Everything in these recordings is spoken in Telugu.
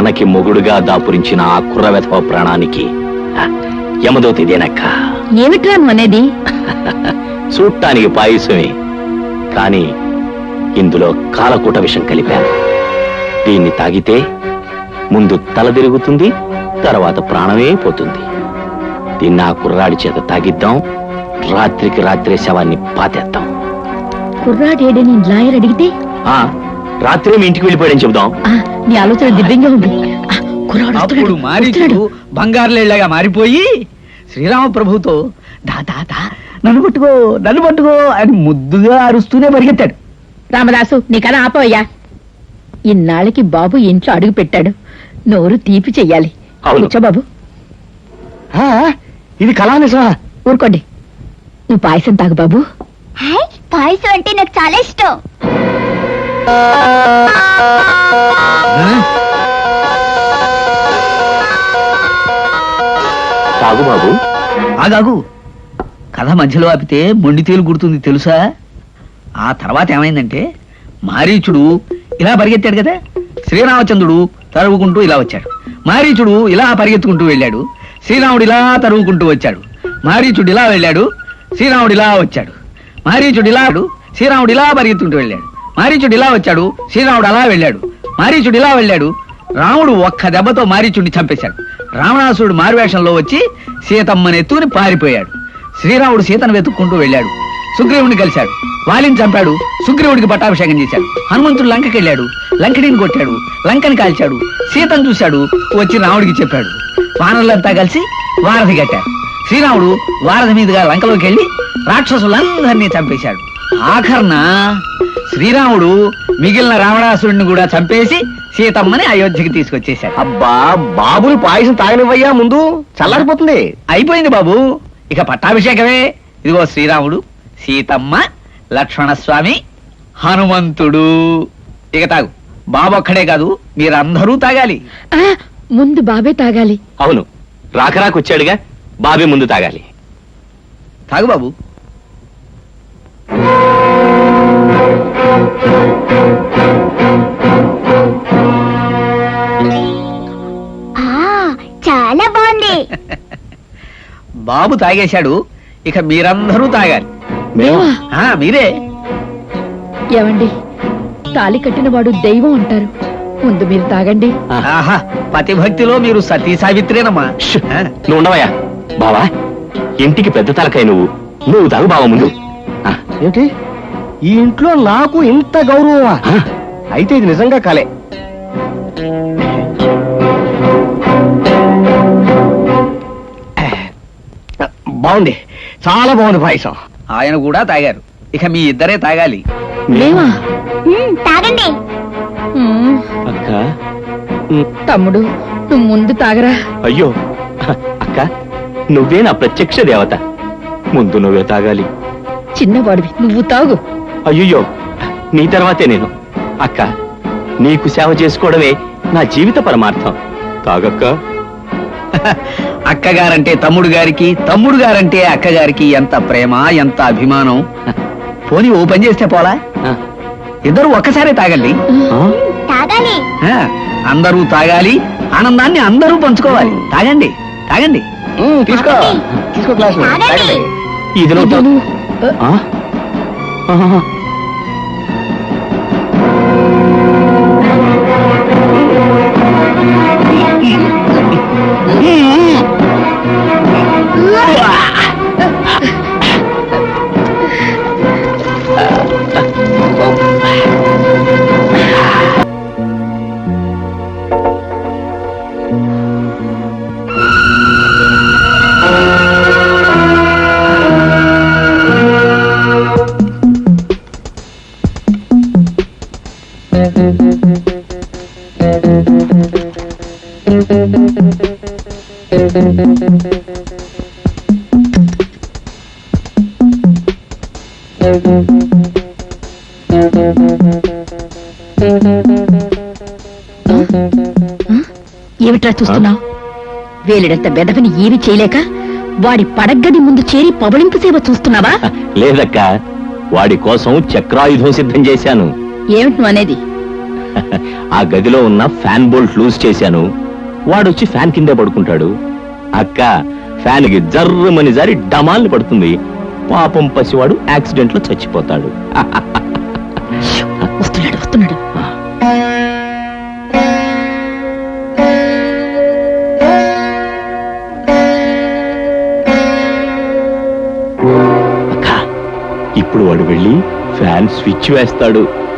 మనకి మొగుడుగా దాపురించిన ఆ కుర్ర వెధవ ప్రాణానికి యమదోతి ఇదేనక్క? ఏమిట్రా అనేది? చూడటానికి పాయసమే. కానీ ఇందులో కాలకూట విషం కలిపాను. దీన్ని తాగితే ముందు తల తిరుగుతుంది తర్వాత ప్రాణమే పోతుంది. దీన్ని ఆ కుర్రాడి చేత తాగిద్దాం రాత్రికి రాత్రే శవాన్ని పాతేద్దాం. కుర్రాడేడని లాయర్ అడిగితే? ఆ రాత్రే మీ ఇంటికి వెళ్ళిపోయాడని చెబుదాం. ఆ, నీ ఆలోచన దివ్యంగా ఉంది. ఆ, కుర్రాడు అప్పుడు వస్తున్నాడు, మారీచుడు. బంగారులేళ్ళగా మారిపోయి శ్రీరామ ప్రభుతో దా దా దా నన్ను పట్టుకో నన్ను పట్టుకో అని ముద్దుగా అరుస్తూనే పరిగెత్తాడు. రామదాసు నీ కథ ఆపవయ్యా. ఇన్నాళ్ళకి బాబు ఇంట్లో అడుగు పెట్టాడు. నోరు తీపి చెయ్యాలి. అవును. కూర్చో బాబు. ఇది కళానిసా ఊరుకోండి. నువ్వు పాయసం తాగు బాబు. హాయ్ పాయసం అంటే నాకు చాలా ఇష్టం. తాగు బాబు. ఆగాగు కథ మధ్యలో ఆపితే మొండి తేలు గుర్తుంది తెలుసా? ఆ తర్వాత ఏమైందంటే మారీచుడు ఇలా పరిగెత్తాడు కదా? శ్రీరామచంద్రుడు తరువుకుంటూ ఇలా వచ్చాడు. మారీచుడు ఇలా పరిగెత్తుకుంటూ వెళ్ళాడు. శ్రీరాముడు ఇలా తరువుకుంటూ వచ్చాడు. మారీచుడు ఇలా వెళ్ళాడు. శ్రీరాముడు ఇలా వచ్చాడు. మారీచుడు ఇలా శ్రీరాముడు ఇలా పరిగెత్తుకుంటూ వెళ్ళాడు. మారీచుడు ఇలా వచ్చాడు శ్రీరాముడు అలా వెళ్ళాడు. మారీచుడు ఇలా వెళ్ళాడు రాముడు ఒక్క దెబ్బతో మారీచుడిని చంపేశాడు. రావణాసురుడు మారువేషంలో వచ్చి సీతమ్మని ఎత్తుకుని పారిపోయాడు. శ్రీరాముడు సీతను వెతుక్కుంటూ వెళ్ళాడు. సుగ్రీవుని కలిశాడు. వాలిని చంపాడు. సుగ్రీవుడికి పట్టాభిషేకం చేశాడు. హనుమంతుడు లంకకి వెళ్ళాడు. లంకడిని కొట్టాడు. లంకని కాల్చాడు. సీతను చూశాడు. వచ్చి రాముడికి చెప్పాడు. వానరులంతా కలిసి వారధి కట్టారు. శ్రీరాముడు వారధి మీదుగా లంకలోకి వెళ్ళి రాక్షసులందరినీ చంపేశాడు. ఆఖర్న శ్రీరాముడు మిగిలిన రావణాసురుడిని కూడా చంపేసి సీతమ్మని అయోధ్యకి తీసుకొచ్చేశాడు. అబ్బా బాబుని పాయసం తాగనివ్వయ్యా ముందు. చల్లారిపోతుంది. అయిపోయింది బాబు. ఇక పట్టాభిషేకమే. ఇదిగో శ్రీరాముడు సీతమ్మ లక్ష్మణస్వామి హనుమంతుడు. ఇక తాగు. బాబు ఒక్కడే కాదు మీరందరూ తాగాలి. ఆ, ముందు బాబే తాగాలి. అవును. రాకరాకు వచ్చాడుగా బాబే ముందు తాగాలి. తాగు బాబు. బాబు తాగేశాడు ఇక మీరందరూ తాగాలి. ఆ మీరే. ఏమండి తాలి కట్టిన వాడు దైవం అంటారు. ముందు మీరు తాగండి. ఆహా పతిభక్తిలో మీరు సతీ సావిత్రేనమ్మా! ఆ, నువ్వు ఉండవయ్యా. బావా ఇంటికి పెద్ద తలకాయ నువ్వు. నువ్వు తాగు బావ ముందు. ఆ, ఏంటి? ఈ ఇంట్లో నాకు ఇంత గౌరవమా? ఆ, అయితే ఇది నిజంగా కలే. బాగుంది. చాలా బాగుంది పాయసం. ఆయన కూడా తాగారు. ఇక మీ ఇద్దరే తాగాలి. లేవా మ్మ్, తాగండి. ఉమ్, అక్క. తమ్ముడు నువ్వు ముందు తాగరా. అయ్యో అక్క నువ్వే నా ప్రత్యక్ష దేవత. ముందు నువ్వే తాగాలి. చిన్నవాడివి నువ్వు తాగు. అయ్యో నీ తర్వాతే నేను. అక్క నీకు సేవ చేసుకోవడమే నా జీవిత పరమార్థం. తాగక్క. అక్కగారంటే తమ్ముడు గారికి తమ్ముడు గారంటే అక్కగారికి ఎంత ప్రేమ ఎంత అభిమానం? పోనీ ఓ పని చేస్తే పోలా? ఇద్దరు ఒక్కసారే తాగండి. ఆ? తాగాలి. ఆ, అందరూ తాగాలి ఆనందాన్ని అందరూ పంచుకోవాలి. తాగండి తాగండి. తీసుకో. తీసుకో. క్లాస్. తాగండి. ఏమిట్రా చూస్తున్నావు? వేలిడంత బెదవని ఏమి చేయలేక వాడి పడగ్గది ముందు చేరి పబళింపు సేవ చూస్తున్నావా? లేదక్క. వాడి కోసం చక్రాయుధం సిద్ధం చేశాను. ఏమిటి అనేది? ఆ గదిలో ఉన్న ఫ్యాన్ బోల్ట్ లూజ్ చేశాను. వాడొచ్చి ఫ్యాన్ కిందే పడుకుంటాడు. అక్క ఫ్యాన్కి జర్రమని జారి డమాల్ని పడుతుంది. పాపం పసివాడు యాక్సిడెంట్లో చచ్చిపోతాడు వస్తున్నాడు వస్తున్నాడు. ఫ్యాన్ స్విచ్ వేస్తాడు.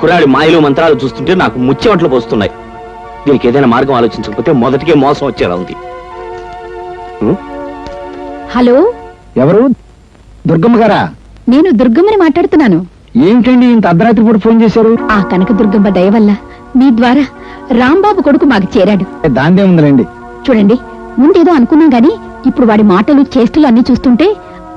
కుర్రాడి మాయలు మంత్రాలు చూస్తుంటే నాకు ముచ్చెవట్లు పోస్తున్నాయి. దీనికి ఏదైనా మార్గం ఆలోచించకపోతే మొదటికే మోసం వచ్చేలా ఉంది? హలో? ఎవరు? దుర్గమ్మ గారా? నేను దుర్గమ్మని మాట్లాడుతున్నాను. ఏమిటండి ఇంత అర్ధరాత్రి పూట ఫోన్ చేశారు? ఆ కనక దుర్గమ్మ దయ వల్ల మీ ద్వారా రాంబాబు కొడుకు మాకు చేరాడు. దాందే ఉందిలేండి. చూడండి ముందేదో అనుకున్నాం గాని ఇప్పుడు వాడి మాటలు చేష్టలు అన్ని చూస్తుంటే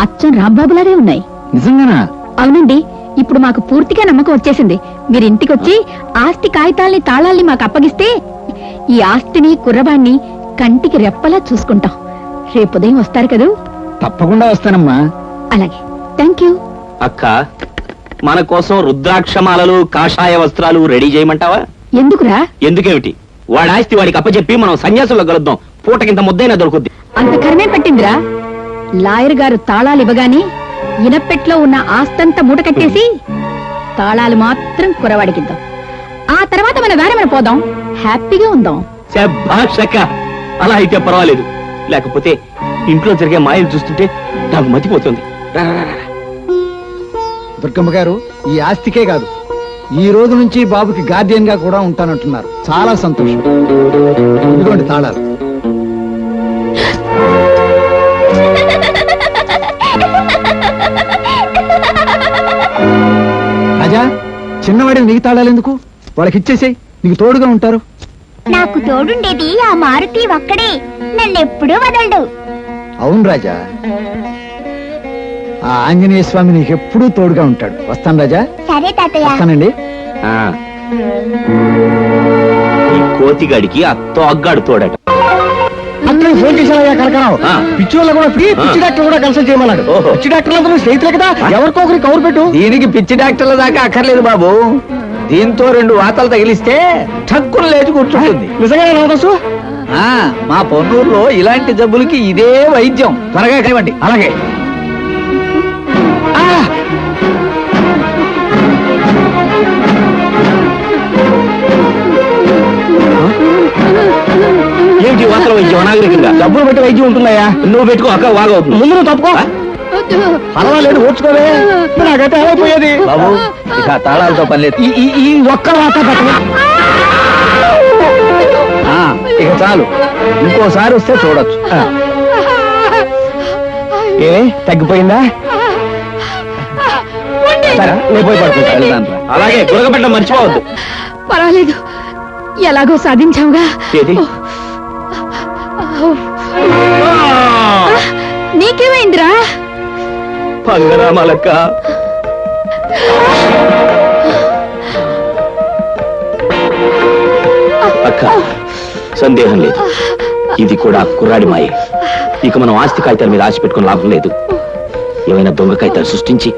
అచ్చం రాంబాబులాగే ఉన్నాయి. నిజంగానా? అవునండి ఇప్పుడు మాకు పూర్తిగా నమ్మకం వచ్చేసింది. మీరు ఇంటికి వచ్చి ఆస్తి కాగితాల్ని తాళాల్ని మాకు అప్పగిస్తే ఈ ఆస్తిని కుర్రవాణ్ణి కంటికి రెప్పలా చూసుకుంటాం. రేపు ఉదయం వస్తారు కదూ? తప్పకుండా వస్తానమ్మా. అలాగే. థ్యాంక్ యూ అక్క మన కోసం రుద్రాక్షమాలలు కాషాయ వస్త్రాలు రెడీ చేయమంటావా? ఎందుకురా? ఎందుకేమిటి? వాడి ఆస్తి వాడికి అప్పచెప్పి మనం సన్యాసంలో కలుద్దాం. పూటకింత ముద్దైనా దొరుకుద్ది. అంత కర్మే పట్టిందిరా? లాయర్ గారు తాళాలు ఇవ్వగానే ఇనపెట్లో ఉన్న ఆస్తంతా మూట కట్టేసి తాళాలు మాత్రం కురవాడికిద్దాం. ఆ తర్వాత మన దారి మన పోదాం. హ్యాపీగా ఉందాం. అలా అయితే పర్వాలేదు. లేకపోతే ఇంట్లో జరిగే మాయలు చూస్తుంటే నాకు మతిపోతుంది. రా, రా, రా, రా. దుర్గమ్మ గారు ఈ ఆస్తికే కాదు. ఈ రోజు నుంచి బాబుకి గార్డియన్గా కూడా ఉంటానంటున్నారు. చాలా సంతోషం. ఇదిగోండి తాళాలు. చిన్నవాడిని నీకు తాళాలు ఎందుకు? వాళ్ళకి ఇచ్చేసేయ్. నీకు తోడుగా ఉంటారు. నాకు తోడుండేది ఆ మారుతి ఒక్కడే. నన్నెప్పుడూ వదలడు. అవును రాజా. ఆ ఆంజనేయ స్వామి నీకు ఎప్పుడూ తోడుగా ఉంటాడు. వస్తాను రాజా. సరే తాతయ్య. వస్తానండి. ఆ. ఈ కోతిగాడికి అత్తో అగ్గాడు తోడట. అట్లే ఫోన్ చేశానయ్యా కనకరావు. పిచ్చి కూడా ఫ్రీ పిచ్చి డాక్టర్ కూడా కన్సల్ట్ చేయమన్నాడు. పిచ్చి డాక్టర్లందరూ స్నేహితులే కదా? ఎవరికో ఒకరికి కౌరు పెట్టు. దీనికి పిచ్చి డాక్టర్ల దాకా అక్కర్లేదు బాబు. దీంతో రెండు వాతలు తగిలిస్తే ఠక్కున లేచి కూర్చుంటుంది. నిజంగా రావసు ఆ, మా పొన్నూరులో ఇలాంటి జబ్బులకి ఇదే వైద్యం. త్వరగా కైవండి అలాగే. ఏమిటి వాతల వైద్యం అనాగరికంగా. డబ్బులు పెట్టి వైద్యం ఉంటుందయ్యా. నువ్వు పెట్టుకో అక్క వాగవుతుంది ముందు నువ్వు తప్పుకో. పర్వాలేదు ఓర్చుకోవే. నాకైతే ఏమైపోయేది? బాబు ఇక తాళాలతో పని లేదు. ఈ ఒక్క వాత పెట్టు ఆ, ఇక చాలు. ఇంకోసారి వస్తే చూడొచ్చు. ఏ? తగ్గిపోయిందా? సరే నేను పోయి పడుకుంటా. అలాగే గురగపెట్టడం మర్చిపోవద్దు. పర్వాలేదు. ఎలాగో సాధించావుగా. నీకేమైందిరా? పంగనామాలక్క అక్క సందేహం లేదు. ఇది కూడా కుర్రాడి మాయ. ఇక మనం ఆస్తి కాగితాల మీద ఆశ పెట్టుకుని లాభం లేదు. ఏమైనా దొంగ కాగితాలు సృష్టించి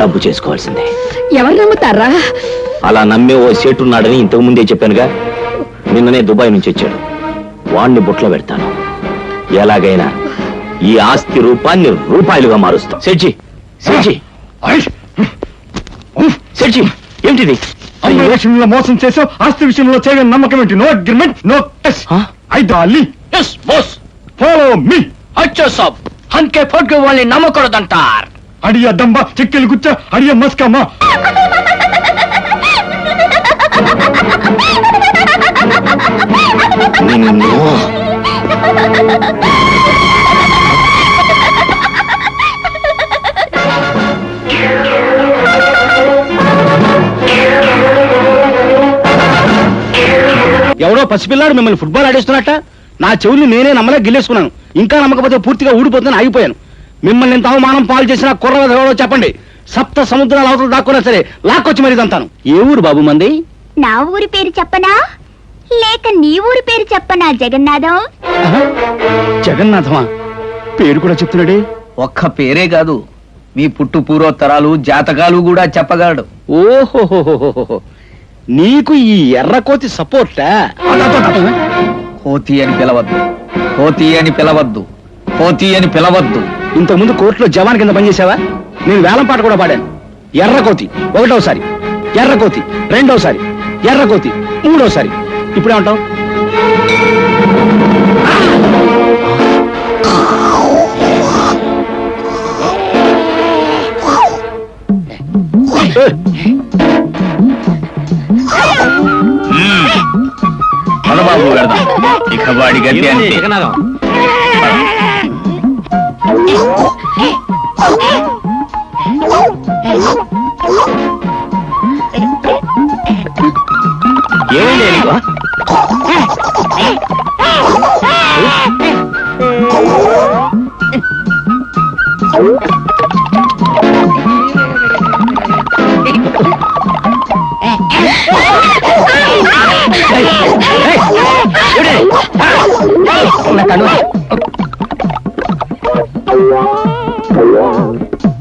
డబ్బు చేసుకోవాల్సిందే. ఎవరు నమ్ముతారా? అలా నమ్మే ఓ సేటు ఉన్నాడని ఇంతకు ముందే చెప్పానుగా నిన్ననే దుబాయ్ నుంచి వచ్చాడు. వాణ్ణి బుట్లో పెడతాను. ఎలాగైనా ఈ ఆస్తి రూపాన్ని రూపాయలుగా మారుస్తాం. సెడ్జి సెడ్జి సెడ్జి ఏమిటిది? అన్ని విషయంలో మోసం చేసావు. ఆస్తి విషయంలో చేయని నమ్మకం ఏంటి? No agreement no? అయితే అల్లి ఎస్ బాస్ ఫాలో మీ అచ్చా సాబ్ హన్కే ఫట్కే వాళ్ళని నమ్మకూడదంటార్. అడియ దంబ చెక్కెలు గుచ్చ అడియ మస్కమ్మ. నిన్ను ఎవరో పసిపిల్లాడు మిమ్మల్ని ఫుట్బాల్ ఆడేస్తున్నట్ట? నా చెవుల్ని నేనే నమ్మలే గిల్లేసుకున్నాను. ఇంకా నమ్మకపోతే పూర్తిగా ఊడిపోతుందని ఆగిపోయాను. మిమ్మల్ని ఎంత అవమానం పాలు చేసిన కుర్ర ఎవరో చెప్పండి. సప్త సముద్రాల అవతలు దాక్కున్నా సరే లాక్కొచ్చి మరి తంతాను ఏ ఊరు బాబు మంది? నా ఊరి పేరు చెప్పనా? లేక నీ ఊరి పేరు చెప్పనా జగన్నాథం? జగన్నాథమా? పేరు కూడా చెప్తున్నాడే? ఒక్క పేరే కాదు. మీ పుట్టు పూర్వోత్తరాలు జాతకాలు కూడా చెప్పగలడు. ఓహోహోహోహో నీకు ఈ ఎర్రకోతి సపోర్టా కోతి అని పిలవద్దు. కోతి అని పిలవద్దు. కోతి అని పిలవద్దు. ఇంతకుముందు కోర్టులో జవాన్ కింద పనిచేసావా నేను వేలం పాట కూడా పాడాను. ఎర్రకోతి ఒకటోసారి. ఎర్రకోతి రెండోసారి. ఎర్రకోతి మూడోసారి. ఇప్పుడేమంటావు బాబు వెళదాం ఇక వాడి గతి అంతే. జగన్నాథం. ఏమైంది నీకు? నా కన్ను